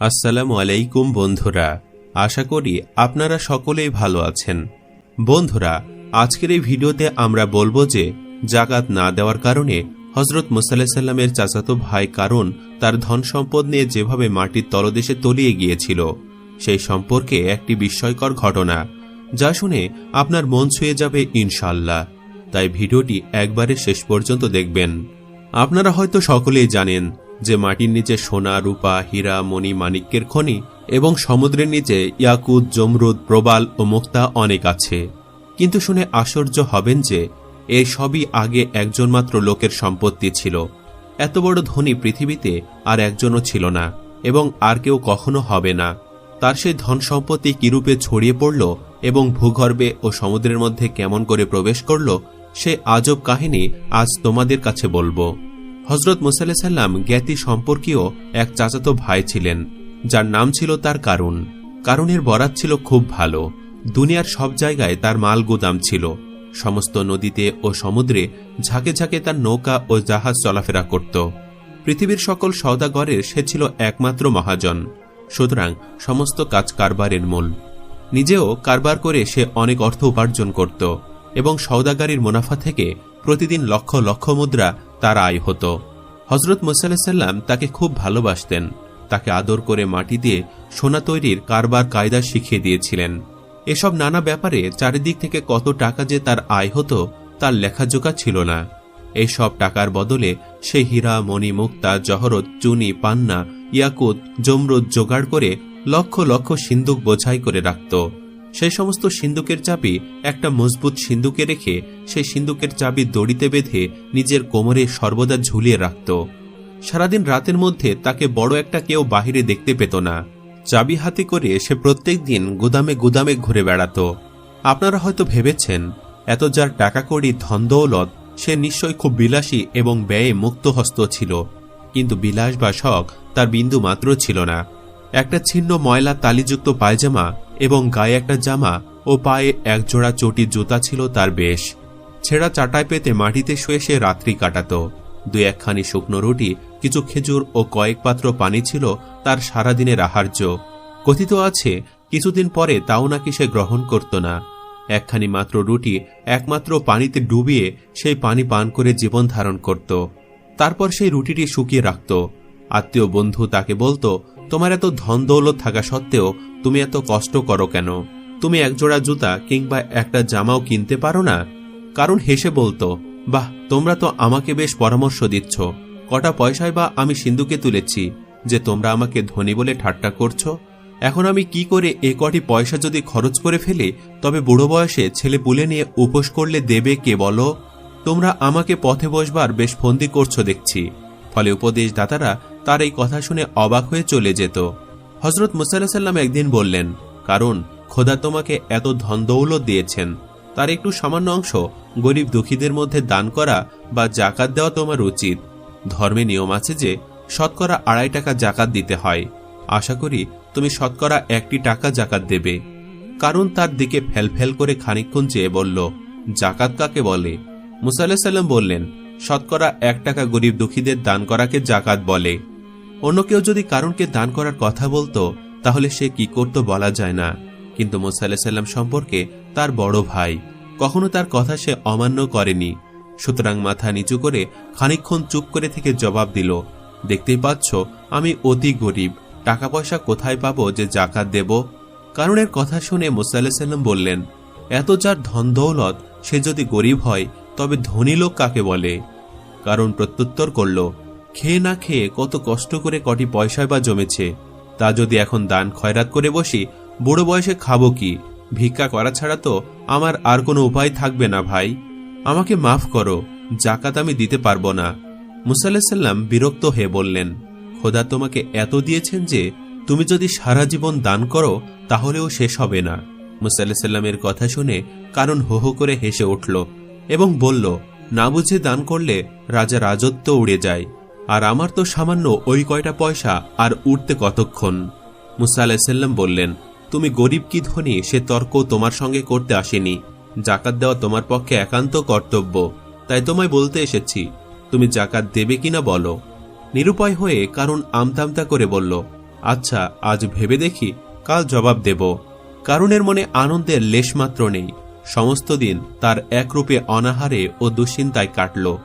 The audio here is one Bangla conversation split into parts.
আসসালামু আলাইকুম বন্ধুরা, আশা করি আপনারা সকলেই ভালো আছেন। বন্ধুরা, আজকের এই ভিডিওতে আমরা বলব যে, জাকাত না দেওয়ার কারণে হজরত মুসাল্লাহ সাল্লামের চাচাতো ভাই কারণ তার ধন সম্পদ নিয়ে যেভাবে মাটির তলদেশে তলিয়ে গিয়েছিল, সেই সম্পর্কে একটি বিস্ময়কর ঘটনা, যা শুনে আপনার মন ছুঁয়ে যাবে ইনশাল্লাহ তাই ভিডিওটি একবারে শেষ পর্যন্ত দেখবেন। আপনারা হয়তো সকলেই জানেন যে মাটির নিচে সোনা, রূপা, হীরা, মণি, মাণিক্যের খনি এবং সমুদ্রের নিচে ইয়াকুত, জমরুদ, প্রবাল ও মুক্তা অনেক আছে। কিন্তু শুনে আশ্চর্য হবেন যে এই সবই আগে একজন মাত্র লোকের সম্পত্তি ছিল। এত বড় ধনী পৃথিবীতে আর একজনও ছিল না এবং আর কেউ কখনো হবে না। তার সেই ধন সম্পত্তি কিরূপে ছড়িয়ে পড়ল এবং ভূগর্ভে ও সমুদ্রের মধ্যে কেমন করে প্রবেশ করল, সে আজব কাহিনী আজ তোমাদের কাছে বলব। হজরত মুসাল্লাহ সাল্লাম জ্ঞাতি সম্পর্কীয় এক চাচাতো ভাই ছিলেন, যার নাম ছিল তার কারণ কারণের বরাত ছিল খুব ভালো। দুনিয়ার সব জায়গায় তার মাল গুদাম ছিল। সমস্ত নদীতে ও সমুদ্রে ঝাঁকে ঝাঁকে তার নৌকা ও জাহাজ চলাফেরা করত। পৃথিবীর সকল সওদাগরের সে ছিল একমাত্র মহাজন। সুতরাং সমস্ত কাজ কারবারের মূল। নিজেও কারবার করে সে অনেক অর্থ উপার্জন করত এবং সওদাগারির মুনাফা থেকে প্রতিদিন লক্ষ লক্ষ মুদ্রা তার আয় হতো। হজরত মুসাল্লাহ সাল্লাম তাকে খুব ভালোবাসতেন। তাকে আদর করে মাটি দিয়ে সোনা তৈরির কারবার কায়দা শিখিয়ে দিয়েছিলেন। এসব নানা ব্যাপারে চারিদিক থেকে কত টাকা যে তার আয় হতো, তার লেখাজোকা ছিল না। এই সব টাকার বদলে সে হীরা, মণি, মুক্তা, জহরত, চুনি, পান্না, ইয়াকুত, জমরুদ জোগাড় করে লক্ষ লক্ষ সিন্দুক বোঝাই করে রাখত। সেই সমস্ত সিন্দুকের চাবি একটা মজবুত সিন্দুকে রেখে সেই সিন্দুকের চাবি দড়িতে বেঁধে নিজের কোমরে সর্বদা ঝুলিয়ে রাখত। সারাদিন রাতের মধ্যে তাকে বড় একটা কেউ বাহিরে দেখতে পেত না। চাবি হাতে করে সে প্রত্যেক দিন গুদামে গুদামে ঘুরে বেড়াত। আপনারা হয়তো ভেবেছেন, এত যার টাকা কড়ি ধন্দৌলত সে নিশ্চয় খুব বিলাসী এবং ব্যয়ে মুক্তহস্ত ছিল। কিন্তু বিলাস বা শখ তার বিন্দু মাত্র ছিল না। একটা ছিন্ন ময়লা তালিযুক্ত পায়জামা এবং গায়ে একটা জামা ও পায়ে একজোড়া চটি জুতা ছিল তার বেশ। ছেঁড়া চাটায় পেতে মাটিতে শুয়ে সে রাত্রি কাটাত। দুই একখানি শুকনো রুটি, কিছু খেজুর ও কয়েক পাত্র পানি ছিল তার সারাদিনের আহার্য। কথিত আছে, কিছুদিন পরে তাও নাকি সে গ্রহণ করত না। একখানি মাত্র রুটি একমাত্র পানিতে ডুবিয়ে সেই পানি পান করে জীবন ধারণ করত। তারপর সেই রুটিটি শুকিয়ে রাখত। আত্মীয় বন্ধু তাকে বলতো তোমার এত ধন দৌলত থাকা সত্ত্বেও তুমি এত কষ্ট করো কেন? তুমি একজোড়া জুতা কিংবা একটা জামাও কিনতে পারো না? কারণ হেসে বলতো, বাহ, তোমরা তো আমাকে বেশ পরামর্শ দিচ্ছ। কটা পয়সায় বা আমি সিন্ধুকে তুলেছি, যে তোমরা আমাকে ধনী বলে ঠাট্টা করছ? এখন আমি কি করে এ কটি পয়সা যদি খরচ করে ফেলে, তবে বুড়ো বয়সে ছেলে পুলে নিয়ে উপোস করলে দেবে কে বলো? তোমরা আমাকে পথে বসবার বেশ ফন্দি করছ দেখছি। ফলে উপদেশদাতারা তার এই কথা শুনে অবাক হয়ে চলে যেত। হজরত মুসাল্লাহ সাল্লাম একদিন বললেন, কারণ খোদা তোমাকে এত ধন দৌলত দিয়েছেন। তার একটু সামান্য অংশ গরিব দুঃখীদের মধ্যে দান করা বা জাকাত দেওয়া তোমার উচিত। ধর্মে নিয়ম আছে যে শতকরা আড়াই টাকা জাকাত দিতে হয়। আশা করি তুমি শতকরা একটি টাকা জাকাত দেবে। কারণ তার দিকে ফেলফেল করে খানিক্ষণ চেয়ে বলল, জাকাত কাকে বলে? মুসাল্লাহ সাল্লাম বললেন, শতকরা এক টাকা গরিব দুঃখীদের দান করাকে জাকাত বলে। অন্য কেউ যদি কারণকে দান করার কথা বলতো, তাহলে সে কি করত বলা যায় না। কিন্তু সাল্লাম সম্পর্কে তার বড় ভাই, কখনো তার কথা সে অমান্য করেনি। সুতরাং মাথা নিচু করে খানিক্ষণ চুপ করে থেকে জবাব দিল, দেখতেই পাচ্ছ, আমি অতি গরিব টাকা পয়সা কোথায় পাবো যে জাকাত দেব? কারণের কথা শুনে সাল্লাম বললেন, এত যার ধন দৌলত, সে যদি গরিব হয়, তবে ধনী লোক কাকে বলে? কারণ প্রত্যুত্তর করল খেয়ে না খেয়ে কত কষ্ট করে কটি পয়সায় বা জমেছে, তা যদি এখন দান খয়রাত করে বসি, বুড়ো বয়সে খাব কি? ভিক্ষা করা ছাড়া তো আমার আর কোনো উপায় থাকবে না ভাই। আমাকে মাফ করো, জাকাত আমি দিতে পারব না। মুসাল্লাহ সাল্লাম বিরক্ত হয়ে বললেন, খোদা তোমাকে এত দিয়েছেন যে তুমি যদি সারা জীবন দান করো, তাহলেও শেষ হবে না। মুসাল্লাহ সাল্লামের কথা শুনে কারণ হো হো করে হেসে উঠল এবং বলল, না বুঝে দান করলে রাজা রাজত্ব উড়ে যায়। আর আমার তো সামান্য ওই কয়টা পয়সা আর উঠতে কতক্ষণ? মুসা আলাহিসাল্লাম বললেন, তুমি গরিব কি ধনী? সে তর্ক তোমার সঙ্গে করতে আসেনি। জাকাত দেওয়া তোমার পক্ষে একান্ত কর্তব্য। তাই তোমায় বলতে এসেছি, তুমি জাকাত দেবে কিনা বলো? নিরুপায় হয়ে কারণ আমতামতা করে বলল আচ্ছা আজ ভেবে দেখি, কাল জবাব দেব। কারণের মনে আনন্দের লেশমাত্র নেই। সমস্ত দিন তার একরূপে অনাহারে ও দুশ্চিন্তায় কাটল।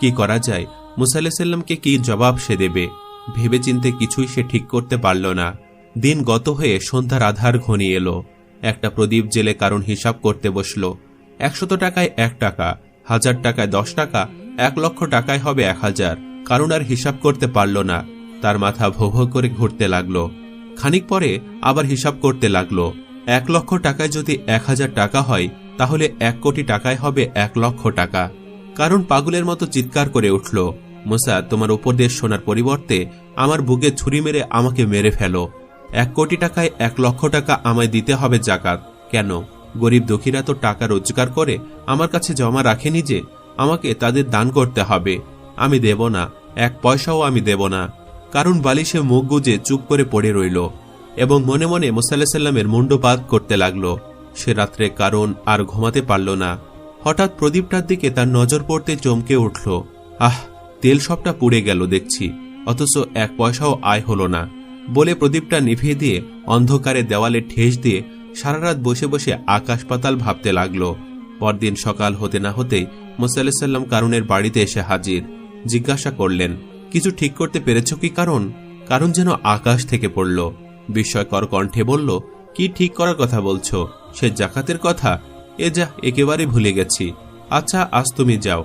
কি করা যায়? মুসাল্লাহামকে কি জবাব সে দেবে? ভেবেচিন্তে কিছুই সে ঠিক করতে পারল না। দিন গত হয়ে সন্ধ্যার আধার ঘনিয়ে এলো। একটা প্রদীপ জেলে কারণ হিসাব করতে বসল। একশত টাকায় এক টাকা, হাজার টাকায় দশ টাকা, এক লক্ষ টাকায় হবে এক হাজার। কারণ আর হিসাব করতে পারল না। তার মাথা ভো করে ঘুরতে লাগল। খানিক পরে আবার হিসাব করতে লাগল। এক লক্ষ টাকায় যদি এক হাজার টাকা হয়, তাহলে এক কোটি টাকায় হবে এক লক্ষ টাকা। কারণ পাগলের মতো চিৎকার করে উঠল। মোসা, তোমার উপদেশ শোনার পরিবর্তে আমার বুকে ছুরি মেরে আমাকে মেরে ফেলো। এক কোটি টাকায় এক লক্ষ টাকা আমায় দিতে হবে জাকাত। কেন? গরিব দুঃখীরা তো টাকা রোজগার করে আমার কাছে জমা রাখেনি যে আমাকে তাদের দান করতে হবে। আমি দেব না, এক পয়সাও আমি দেব না। কারণ বালিশে মুখ গুজে চুপ করে পড়ে রইল এবং মনে মনে মুসাল্লাহ সাল্লামের মুন্ডপাত করতে লাগল। সে রাত্রে কারণ আর ঘুমাতে পারল না। হঠাৎ প্রদীপটার দিকে তার নজর পড়তে চমকে উঠল। আহ তেল সবটা পুড়ে গেল, দেখছি। অথচ এক পয়সাও আয় হলো না। বলে প্রদীপটা নিভিয়ে দিয়ে অন্ধকারে দেওয়ালে ঠেস দিয়ে সারা রাত বসে বসে আকাশ পাতাল ভাবতে লাগল। পরদিন সকাল হতে না হতেই মুসাল্লাহ সাল্লাম কারণের বাড়িতে এসে হাজির। জিজ্ঞাসা করলেন, কিছু ঠিক করতে পেরেছ কি কারণ? কারণ যেন আকাশ থেকে পড়ল। বিস্ময়কর কণ্ঠে বলল, কি ঠিক করার কথা বলছো? সে জাকাতের কথা? এ যা, একেবারে ভুলে গেছি। আচ্ছা আজ তুমি যাও।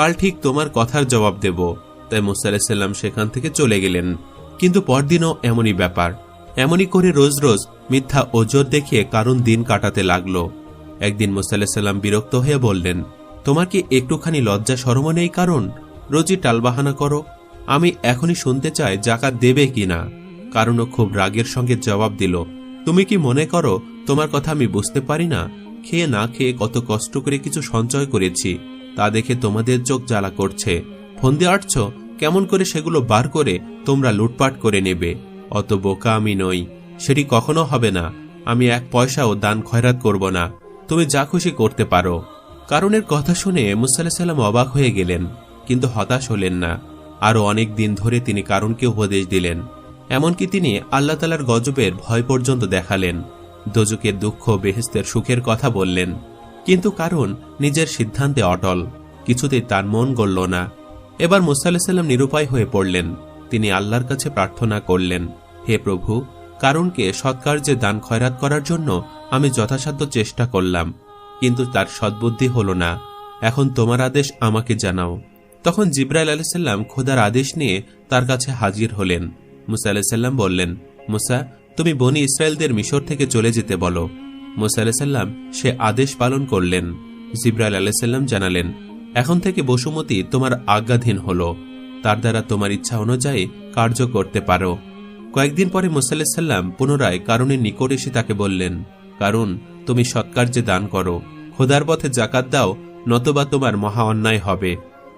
কাল ঠিক তোমার কথার জবাব দেব। তাই মুসাল্লাম সেখান থেকে চলে গেলেন। কিন্তু পরদিনও এমনই ব্যাপার। এমনই করে রোজ রোজ মিথ্যা ওজোর দেখিয়ে কারণ দিন কাটাতে লাগল। একদিন মুসাল্লাম বিরক্ত হয়ে বললেন, তোমার কি একটুখানি লজ্জা সরম নেই কারণ? রোজই টালবাহানা করো। আমি এখনই শুনতে চাই জাকাত দেবে কি না? কারণও খুব রাগের সঙ্গে জবাব দিল, তুমি কি মনে করো তোমার কথা আমি বুঝতে পারি না? খেয়ে না খেয়ে কত কষ্ট করে কিছু সঞ্চয় করেছি। তা দেখে তোমাদের চোখ জ্বালা করছে। ফোন দিয়ে আটছ, কেমন করে সেগুলো বার করে তোমরা লুটপাট করে নেবে? অত বোকা আমি নই, সেটি কখনো হবে না। আমি এক পয়সাও দান খয়রাত করব না। তুমি যা খুশি করতে পারো। কারণের কথা শুনে মুসাল্লাহ সাল্লাম অবাক হয়ে গেলেন, কিন্তু হতাশ হলেন না। আরও অনেক দিন ধরে তিনি কারণকে উপদেশ দিলেন। এমনকি তিনি আল্লাহ তালার গজবের ভয় পর্যন্ত দেখালেন। দোজকের দুঃখ বেহেস্তের সুখের কথা বললেন। কিন্তু কারণ নিজের সিদ্ধান্তে অটল। কিছুতেই তার মন গড়ল না। এবার মুসাল্লাহ সাল্লাম নিরুপায় হয়ে পড়লেন। তিনি আল্লাহর কাছে প্রার্থনা করলেন, হে প্রভু কারণকে সৎকার্যে দান খয়রাত করার জন্য আমি যথাসাধ্য চেষ্টা করলাম, কিন্তু তার সদ্বুদ্ধি হল না। এখন তোমার আদেশ আমাকে জানাও। তখন জিব্রাইল আলাইসাল্লাম খোদার আদেশ নিয়ে তার কাছে হাজির হলেন। মুসা আলাইসাল্লাম বললেন, মুসা, তুমি বনি ইসরায়েলদের মিশর থেকে চলে যেতে বলো। মুসা আলাইসাল্লাম সে আদেশ পালন করলেন। জিব্রাইল আলাইসাল্লাম জানালেন, এখন থেকে বসুমতী তোমার আজ্ঞাধীন হল। তার দ্বারা তোমার ইচ্ছা অনুযায়ী কার্য করতে পারো। কয়েকদিন পরে মুসাল্লাম পুনরায় কারণের নিকট এসে তাকে বললেন কারণ তুমি সৎকার্যে দান করো। খোদার পথে জাকাত দাও, নতবা তোমার মহা অন্যায় হবে।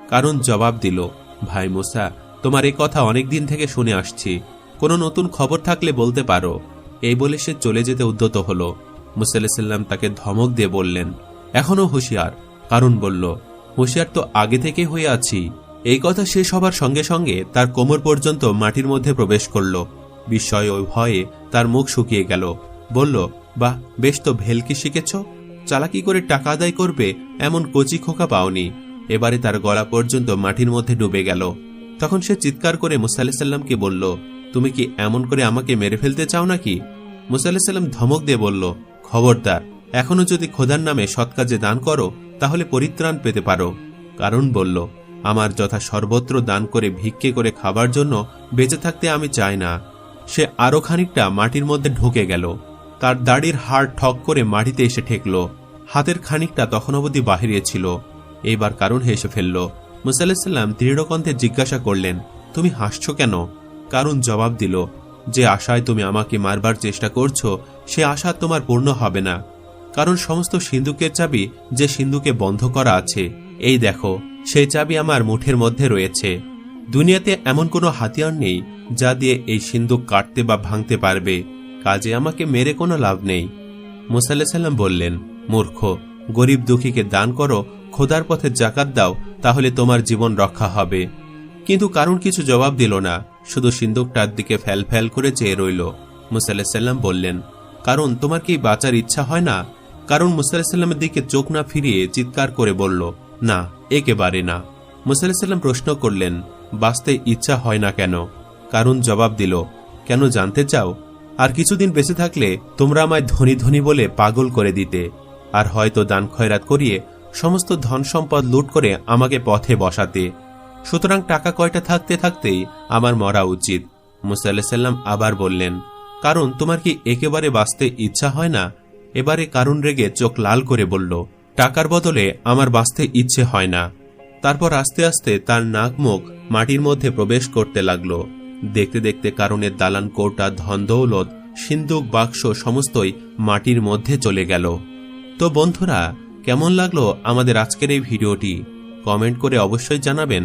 কারণ জবাব দিল, ভাই মুসা, তোমার এই কথা অনেক দিন থেকে শুনে আসছি। কোনো নতুন খবর থাকলে বলতে পারো। এই বলে সে চলে যেতে উদ্যত হল। মুসাল্লাম তাকে ধমক দিয়ে বললেন এখনও হুঁশিয়ার। কারণ বলল, হুঁশিয়ার তো আগে থেকে হয়ে আছি। এই কথা শেষ হবার সঙ্গে সঙ্গে তার কোমর পর্যন্ত মাটির মধ্যে প্রবেশ করল। বিস্ময় ও ভয়ে তার মুখ শুকিয়ে গেল। বলল, বাহ, বেশ তো ভেলকি শিখেছ। চালাকি করে টাকা আদায় করবে এমন কচি খোকা পাওনি। এবারে তার গলা পর্যন্ত মাটির মধ্যে ডুবে গেল। তখন সে চিৎকার করে মুসাল্লামকে বলল, তুমি কি এমন করে আমাকে মেরে ফেলতে চাও নাকি? মুসাল্লাম ধমক দিয়ে বলল খবরদার, এখনও যদি খোদার নামে সৎ কাজে দান করো, তাহলে পরিত্রাণ পেতে পারো। কারণ বলল, আমার যথা সর্বত্র দান করে ভিক্ষে করে খাবার জন্য বেঁচে থাকতে আমি চাই না। সে আরও খানিকটা মাটির মধ্যে ঢুকে গেল। তার দাড়ির হাড় ঠক করে মাটিতে এসে ঠেকল। হাতের খানিকটা তখন অবধি বাহিরে ছিল। এইবার কারণ হেসে ফেলল। মুসাল্লাম দৃঢ়কণ্ঠে জিজ্ঞাসা করলেন, তুমি হাসছ কেন? কারণ জবাব দিল যে আশায় তুমি আমাকে মারবার চেষ্টা করছ, সে আশা তোমার পূর্ণ হবে না। কারণ সমস্ত সিন্ধুকের চাবি যে সিন্ধুকে বন্ধ করা আছে, এই দেখো সেই চাবি আমার মুঠের মধ্যে রয়েছে। দুনিয়াতে এমন কোনো হাতিয়ার নেই যা দিয়ে এই সিন্ধুক কাটতে বা ভাঙতে পারবে। কাজে আমাকে মেরে কোনো লাভ নেই। মুসাল্লাহ সাল্লাম বললেন, মূর্খ, গরিব দুঃখীকে দান করো, খোদার পথে জাকাত দাও, তাহলে তোমার জীবন রক্ষা হবে। কিন্তু কারণ কিছু জবাব দিল না। শুধু সিন্দুকটার দিকে ফ্যাল ফ্যাল করে চেয়ে রইল। মুসাল্লাম বললেন, কারণ তোমার কি বাঁচার ইচ্ছা হয় না? কারণ মুসাল্লামের দিকে চোখ না ফিরিয়ে চিৎকার করে বলল, না, একেবারে না। মুসাল্লাম প্রশ্ন করলেন, বাঁচতে ইচ্ছা হয় না কেন? কারণ জবাব দিল, কেন জানতে চাও? আর কিছুদিন বেঁচে থাকলে তোমরা আমায় ধনী ধনী বলে পাগল করে দিতে। আর হয়তো দান খয়রাত করিয়ে সমস্ত ধন সম্পদ লুট করে আমাকে পথে বসাতে। সুতরাং টাকা কয়টা থাকতে থাকতেই আমার মরা উচিত। মুসাল্লাম আবার বললেন, কারণ তোমার কি একেবারে বাঁচতে ইচ্ছা হয় না? এবারে কারণ রেগে চোখ লাল করে বলল, টাকার বদলে আমার বাঁচতে ইচ্ছে হয় না। তারপর আস্তে আস্তে তার নাক মুখ মাটির মধ্যে প্রবেশ করতে লাগল। দেখতে দেখতে কারণের দালান কোটা, ধন দৌলত, সিন্দুক, বাক্স সমস্তই মাটির মধ্যে চলে গেল। তো বন্ধুরা, কেমন লাগল আমাদের আজকের এই ভিডিওটি? কমেন্ট করে অবশ্যই জানাবেন।